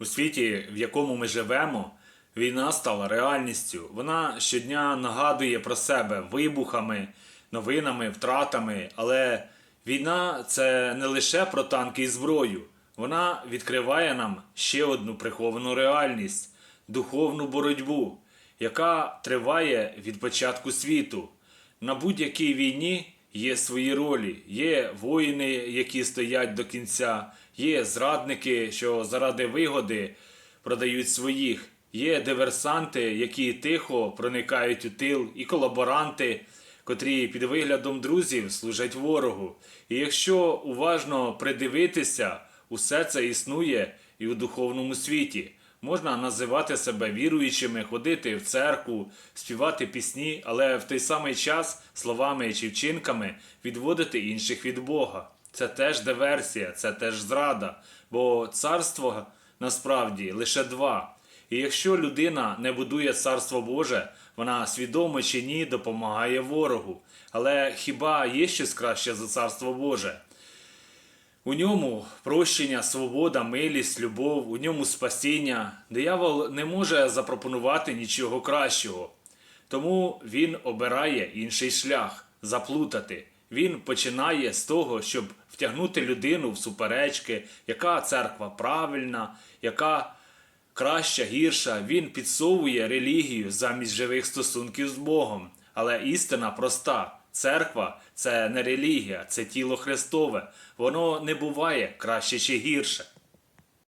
У світі, в якому ми живемо, війна стала реальністю. Вона щодня нагадує про себе вибухами, новинами, втратами. Але війна це не лише про танки і зброю. Вона відкриває нам ще одну приховану реальність духовну боротьбу, яка триває від початку світу. На будь-якій війні є свої ролі. Є воїни, які стоять до кінця, є зрадники, що заради вигоди продають своїх, є диверсанти, які тихо проникають у тил, і колаборанти, котрі під виглядом друзів служать ворогу. І якщо уважно придивитися, усе це існує і у духовному світі. Можна називати себе віруючими, ходити в церкву, співати пісні, але в той самий час словами чи вчинками відводити інших від Бога. Це теж диверсія, це теж зрада, бо царство насправді лише два. І якщо людина не будує царство Боже, вона свідомо чи ні допомагає ворогу. Але хіба є щось краще за царство Боже? У ньому прощення, свобода, милість, любов, у ньому спасіння. Диявол не може запропонувати нічого кращого. Тому він обирає інший шлях заплутати. Він починає з того, щоб втягнути людину в суперечки, яка церква правильна, яка краща, гірша. Він підсовує релігію замість живих стосунків з Богом. Але істина проста. Церква це не релігія, це тіло Христове. Воно не буває краще чи гірше.